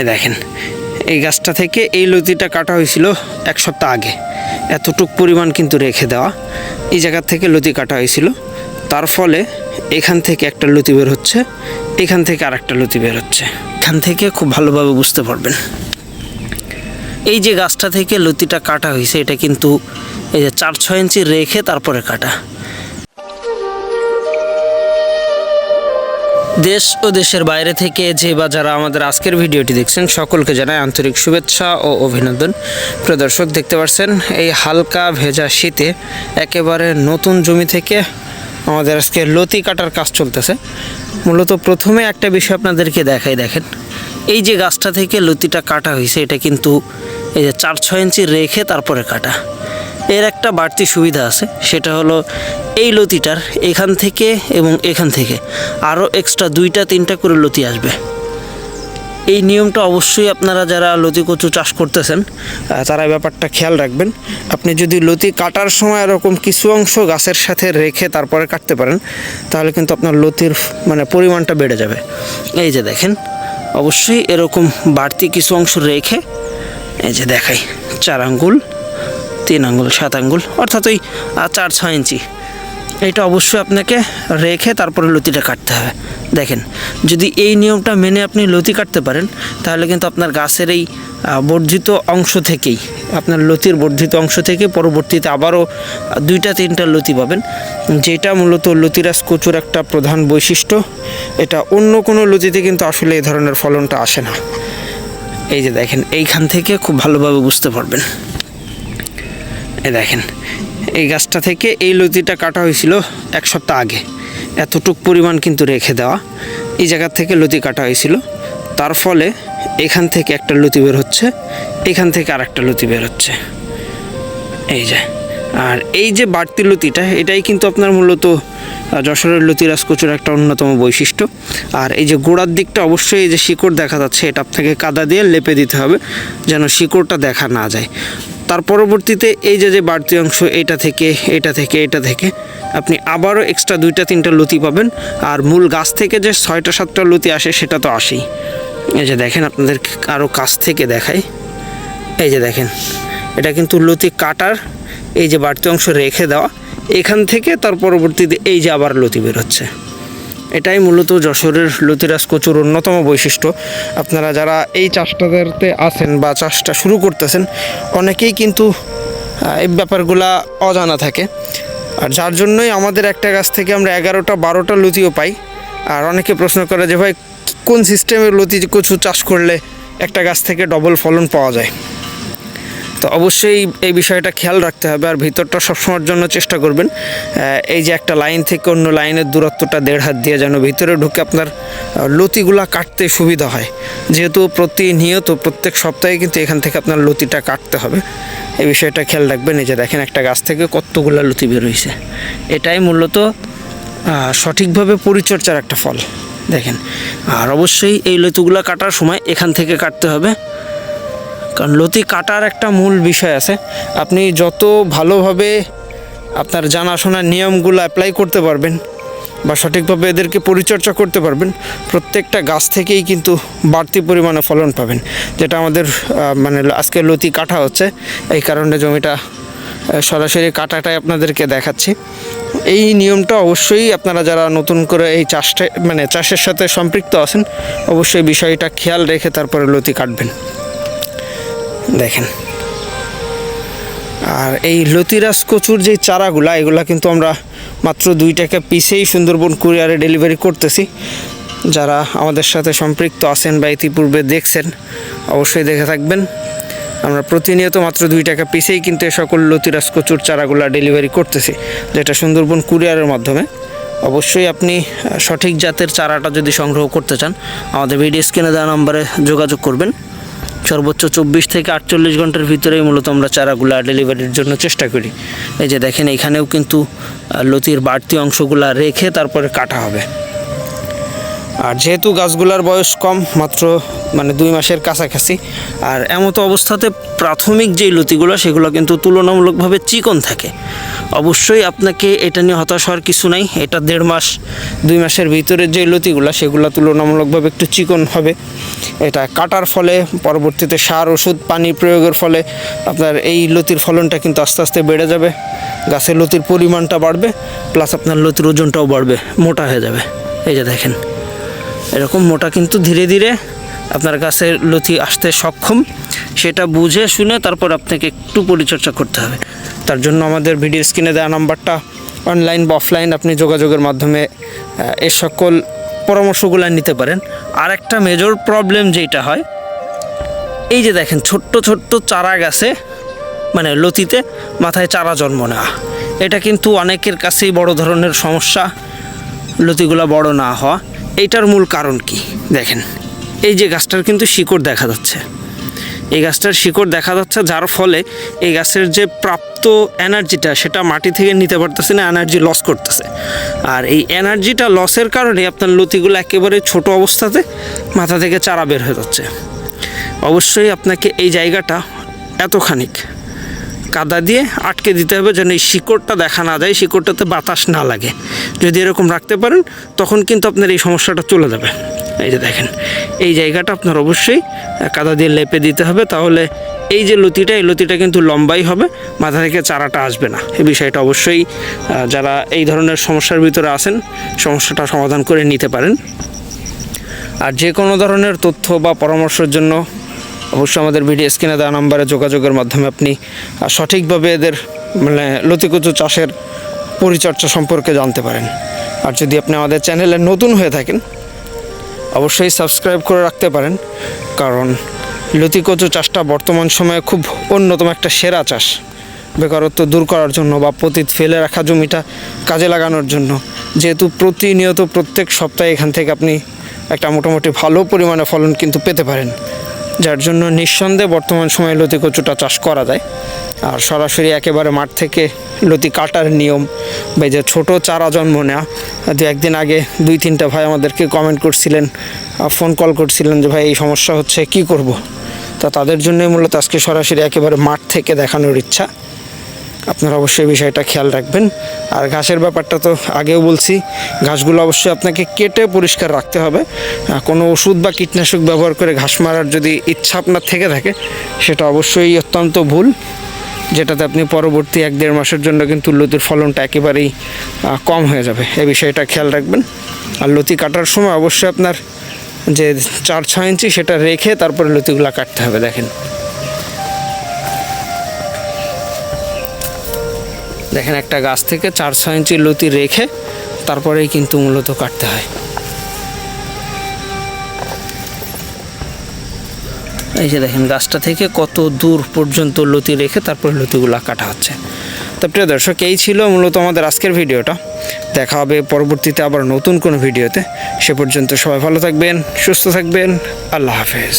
এ দেখেন, এই গাছটা থেকে এই লতিটা কাটা হয়েছিল এক সপ্তাহ আগে। এতটুক পরিমাণ কিন্তু রেখে দেওয়া। এই জায়গা থেকে লতি কাটা হয়েছিল। তার ফলে এখান থেকে একটা লতি বের হচ্ছে, এখান থেকে আর একটা লতি বের হচ্ছে। এখান থেকে খুব ভালোভাবে বুঝতে পারবেন। এই যে গাছটা থেকে লতিটা কাটা হয়েছে, এটা কিন্তু এই যে চার, ছয় ইঞ্চি রেখে তারপরে কাটা। দেশ ও দেশের বাইরে থেকে যে বা যারা আমাদের আজকের ভিডিওটি দেখছেন, সকলকে জানাই আন্তরিক শুভেচ্ছা ও অভিনন্দন। প্রদর্শক দেখতে পাচ্ছেন, এই হালকা ভেজা শীতে একেবারে নতুন জমি থেকে আমাদের আজকে লতি কাটার কাজ চলতেছে। মূলত প্রথমে একটা বিষয় আপনাদেরকে দেখাই, দেখেন। এই যে গাছটা থেকে লতিটা কাটা হয়েছে, এটা কিন্তু এই যে চার, ছয় ইঞ্চি রেখে তারপরে কাটা। এর একটা বাড়তি সুবিধা আছে, সেটা হলো এই লতিটার এখান থেকে এবং এখান থেকে আরও এক্সট্রা দুইটা তিনটা করে লতি আসবে। এই নিয়মটা অবশ্যই আপনারা যারা লতি কচু চাষ করতেছেন তারা ব্যাপারটা খেয়াল রাখবেন। আপনি যদি লতি কাটার সময় এরকম কিছু অংশ গাছের সাথে রেখে তারপরে কাটতে পারেন, তাহলে কিন্তু আপনার লতির মানে পরিমাণটা বেড়ে যাবে। এই যে দেখেন, অবশ্যই এরকম বাড়তি কিছু অংশ রেখে, এই যে দেখাই, চার আঙ্গুল। তিন আঙ্গুল, সাত আঙ্গুল, অর্থাৎ ওই চার, ছয় ইঞ্চি। এটা অবশ্যই আপনাকে রেখে তারপরে লতিটা কাটতে হবে। দেখেন, যদি এই নিয়মটা মেনে আপনি লতি কাটতে পারেন, তাহলে কিন্তু আপনার গাছের এই বর্ধিত অংশ থেকেই, আপনার লতির বর্ধিত অংশ থেকে পরবর্তীতে আবারও দুইটা, তিনটা লতি পাবেন। যেটা মূলত লতিরাজ কচুর একটা প্রধান বৈশিষ্ট্য, এটা অন্য কোনো লতিতে কিন্তু আসলে এই ধরনের ফলনটা আসে না। এই যে দেখেন, এইখান থেকে খুব ভালোভাবে বুঝতে পারবেন। দেখেন, এই গাছটা থেকে এই লতিটা কাটা হয়েছিল এক সপ্তাহ আগে। এতটুক পরিমাণ কিন্তু রেখে দেওয়া। এই জায়গার থেকে লতি কাটা হয়েছিল। তার ফলে এখান থেকে একটা লতি বের হচ্ছে, এখান থেকে আর একটা লতি বের হচ্ছে। এই যে, আর এই যে বাড়তি লতিটা, এটাই কিন্তু আপনার মূলত যশোরের লতিরাজ কচুর একটা অন্যতম বৈশিষ্ট্য। আর এই যে গোড়ার দিকটা অবশ্যই এই যে শিকড় দেখা যাচ্ছে, এটা আপনাকে কাদা দিয়ে লেপে দিতে হবে যেন শিকড়টা দেখা না যায়। তার পরবর্তীতে এই যে যে বাড়তি অংশ, এটা থেকে এটা থেকে এটা থেকে, আপনি আবারও এক্সট্রা দুইটা, তিনটা লতি পাবেন। আর মূল গাছ থেকে যে ছয়টা, সাতটা লতি আসে, সেটা তো আসেই। এই যে দেখেন আপনাদের আরও কাছ থেকে দেখাই। এই যে দেখেন, এটা কিন্তু লতি কাটার এই যে বাড়তি অংশ রেখে দেওয়া। এখান থেকে তার পরবর্তীতে এই যে আবার লতি বেরোচ্ছে। এটাই মূলত যশোরের লতিরাজ কচুর অন্যতম বৈশিষ্ট্য। আপনারা যারা এই চাষটাতে আছেন বা চাষটা শুরু করতেছেন, অনেকেই কিন্তু এই ব্যাপারগুলা অজানা থাকে। আর যার জন্যই আমাদের একটা গাছ থেকে আমরা এগারোটা, বারোটা লতিও পাই। আর অনেকে প্রশ্ন করে যে, ভাই, কোন সিস্টেমের লতি কচু চাষ করলে একটা গাছ থেকে ডবল ফলন পাওয়া যায়? তো অবশ্যই এই বিষয়টা খেয়াল রাখতে হবে আর ভিতরটা সবসময়ের জন্য চেষ্টা করবেন এই যে একটা লাইন থেকে অন্য লাইনের দূরত্বটা দেড় হাত দিয়ে যেন ভিতরে ঢুকে আপনার লতিগুলা কাটতে সুবিধা হয়। যেহেতু প্রতিনিয়ত প্রত্যেক সপ্তাহে কিন্তু এখান থেকে আপনার লতিটা কাটতে হবে। এই বিষয়টা খেয়াল রাখবেন, এই যে দেখেন একটা গাছ থেকে কতগুলো লতি বের হয়েছে এটাই মূলত সঠিকভাবে পরিচর্যার একটা ফল। দেখেন, আর অবশ্যই এই লতিগুলো কাটার সময় এখান থেকে কাটতে হবে। কারণ লতি কাটার একটা মূল বিষয় আছে। আপনি যত ভালোভাবে আপনার জানাশোনার নিয়মগুলো অ্যাপ্লাই করতে পারবেন বা সঠিকভাবে এদেরকে পরিচর্যা করতে পারবেন, প্রত্যেকটা গাছ থেকেই কিন্তু বাড়তি পরিমাণে ফলন পাবেন। যেটা আমাদের মানে আজকে লতি কাটা হচ্ছে, এই কারণে জমিটা সরাসরি কাটাটাই আপনাদেরকে দেখাচ্ছি। এই নিয়মটা অবশ্যই আপনারা যারা নতুন করে এই চাষটা মানে চাষের সাথে সম্পৃক্ত আছেন, অবশ্যই বিষয়টা খেয়াল রেখে তারপরে লতি কাটবেন। দেখেন। আর এই লতিরাজ কচুর যে চারাগুলা, এগুলা কিন্তু আমরা মাত্র দুই টাকা পিসেই সুন্দরবন কুরিয়ারে ডেলিভারি করতেছি। যারা আমাদের সাথে সম্পৃক্ত আছেন বা ইতিপূর্বে দেখছেন, অবশ্যই দেখে থাকবেন। আমরা প্রতিনিয়ত মাত্র দুই টাকা পিসেই কিন্তু এ সকল লতিরাজ কচুর চারাগুলা ডেলিভারি করতেছি, যেটা সুন্দরবন কুরিয়ারের মাধ্যমে। অবশ্যই আপনি সঠিক জাতের চারাটা যদি সংগ্রহ করতে চান, আমাদের ভিডিও স্ক্রিনে দেওয়া নম্বরে যোগাযোগ করবেন। সর্বোচ্চ চব্বিশ থেকে আটচল্লিশ ঘণ্টার ভিতরেই মূলত আমরা চারাগুলা ডেলিভারির জন্য চেষ্টা করি। এই যে দেখেন, এখানেও কিন্তু লতির বাড়তি অংশগুলা রেখে তারপরে কাটা হবে। আর যেহেতু গাছগুলোর বয়স কম, মাত্র মানে দুই মাসের কাছাকাছি, আর এমতো অবস্থাতে প্রাথমিক যেই লতিগুলো, সেগুলো কিন্তু তুলনামূলকভাবে চিকন থাকে। অবশ্যই আপনাকে এটা নিয়ে হতাশ হওয়ার কিছু নাই। এটা দেড় মাস, দুই মাসের ভিতরে যে লতিগুলো, সেগুলো তুলনামূলকভাবে একটু চিকন হবে। এটা কাটার ফলে, পরবর্তীতে সার, ওষুধ, পানি প্রয়োগের ফলে আপনার এই লতির ফলনটা কিন্তু আস্তে আস্তে বেড়ে যাবে। গাছের লতির পরিমাণটা বাড়বে, প্লাস আপনার লতির ওজনটাও বাড়বে, মোটা হয়ে যাবে। এই যে দেখেন। এরকম মোটা কিন্তু ধীরে ধীরে আপনার গাছের লতি আসতে সক্ষম। সেটা বুঝে, শুনে তারপর আপনাকে একটু পরিচর্যা করতে হবে। তার জন্য আমাদের ভিডিও স্ক্রিনে দেওয়া নাম্বারটা অনলাইন বা অফলাইন আপনি যোগাযোগের মাধ্যমে এ সকল পরামর্শগুলো নিতে পারেন। আর একটা মেজর প্রবলেম যেটা হয়, এই যে দেখেন ছোট্ট ছোট্ট চারা গাছে মানে লতিতে মাথায় চারা জন্ম নেওয়া এটা কিন্তু অনেকের কাছেই বড় ধরনের সমস্যা, লতিগুলা বড় না হওয়া। এইটার মূল কারণ কি? দেখেন, এই যে গাছটার কিন্তু শিকড় দেখা যাচ্ছে। এই গাছটার শিকড় দেখা যাচ্ছে যার ফলে এই গাছের যে প্রাপ্ত এনার্জিটা সেটা মাটি থেকে নিতে পারতেছে না, এনার্জি লস করতেছে। আর এই এনার্জিটা লসের কারণে আপনার লতিগুলো একেবারে ছোট অবস্থাতে মাথা থেকে চারা বের হয়ে যাচ্ছে। অবশ্যই আপনাকে এই জায়গাটা এতখানিক কাদা দিয়ে আটকে দিতে হবে যেন এই শিকড়টা দেখা না যায়, শিকড়টাতে বাতাস না লাগে। যদি এরকম রাখতে পারেন, তখন কিন্তু আপনার এই সমস্যাটা চলে যাবে। এই যে দেখেন, এই জায়গাটা আপনার অবশ্যই কাদা দিয়ে লেপে দিতে হবে। তাহলে এই যে লতিটা, এই লতিটা কিন্তু লম্বাই হবে, মাথা থেকে চারাটা আসবে না। এই বিষয়টা অবশ্যই যারা এই ধরনের সমস্যার ভিতরে আছেন, সমস্যাটা সমাধান করে নিতে পারেন। আর যে কোনো ধরনের তথ্য বা পরামর্শের জন্য অবশ্যই আমাদের ভিডিও স্ক্রিনে দেওয়া নাম্বারে যোগাযোগের মাধ্যমে আপনি সঠিকভাবে এদের মানে লতিকুচু চাষের পরিচর্যা সম্পর্কে জানতে পারেন। আর যদি আপনি আমাদের চ্যানেলে নতুন হয়ে থাকেন, অবশ্যই সাবস্ক্রাইব করে রাখতে পারেন, কারণ লতিকচু চাষটা বর্তমান সময়ে খুব অন্যতম একটা সেরা চাষ। বেকারত্ব দূর করার জন্য বা পতিত ফেলে রাখা জমিটা কাজে লাগানোর জন্য, যেহেতু প্রতিনিয়ত প্রত্যেক সপ্তাহে এখান থেকে আপনি একটা মোটামুটি ভালো পরিমাণে ফলন কিন্তু পেতে পারেন। যার জন্য নিঃসন্দেহে বর্তমান সময়ে লতি কচুটা চাষ করা যায় আর সরাসরি একেবারে মাঠ থেকে লতি কাটার নিয়ম বা যে ছোটো চারা জন্ম নেওয়া দু একদিন আগে দুই তিনটা ভাই আমাদেরকে কমেন্ট করছিলেন ফোন কল করছিলেন যে, ভাই, এই সমস্যা হচ্ছে, কি করব। তা তাদের জন্যই মূলত আজকে সরাসরি একেবারে মাঠ থেকে দেখানোর ইচ্ছা আপনারা অবশ্যই বিষয়টা খেয়াল রাখবেন। আর ঘাসের ব্যাপারটা তো আগেও বলছি, ঘাসগুলো অবশ্যই আপনাকে কেটে পরিষ্কার রাখতে হবে। কোনো ওষুধ বা কীটনাশক ব্যবহার করে ঘাস মারার যদি ইচ্ছা আপনার থেকে থাকে, সেটা অবশ্যই অত্যন্ত ভুল, যেটাতে আপনি পরবর্তী এক দেড় মাসের জন্য কিন্তু লতির ফলনটা একেবারেই কম হয়ে যাবে। এ বিষয়টা খেয়াল রাখবেন। আর লতি কাটার সময় অবশ্যই আপনার যে চার, ছয় ইঞ্চি সেটা রেখে তারপরে লতিগুলো কাটতে হবে, দেখেন। দেখেন একটা গাছ থেকে চার ছয় ইঞ্চি লতি রেখে তারপরেই কিন্তু মূলত কাটতে হয়। এই যে দেখেন গাছটা থেকে কত দূর পর্যন্ত লতি রেখে তারপরে লতিগুলা কাটা হচ্ছে। তো প্রিয় দর্শক, এই ছিল মূলত আমাদের আজকের ভিডিওটা। দেখা হবে পরবর্তীতে আবার নতুন কোনো ভিডিওতে। সে পর্যন্ত সবাই ভালো থাকবেন, সুস্থ থাকবেন। আল্লাহ হাফেজ।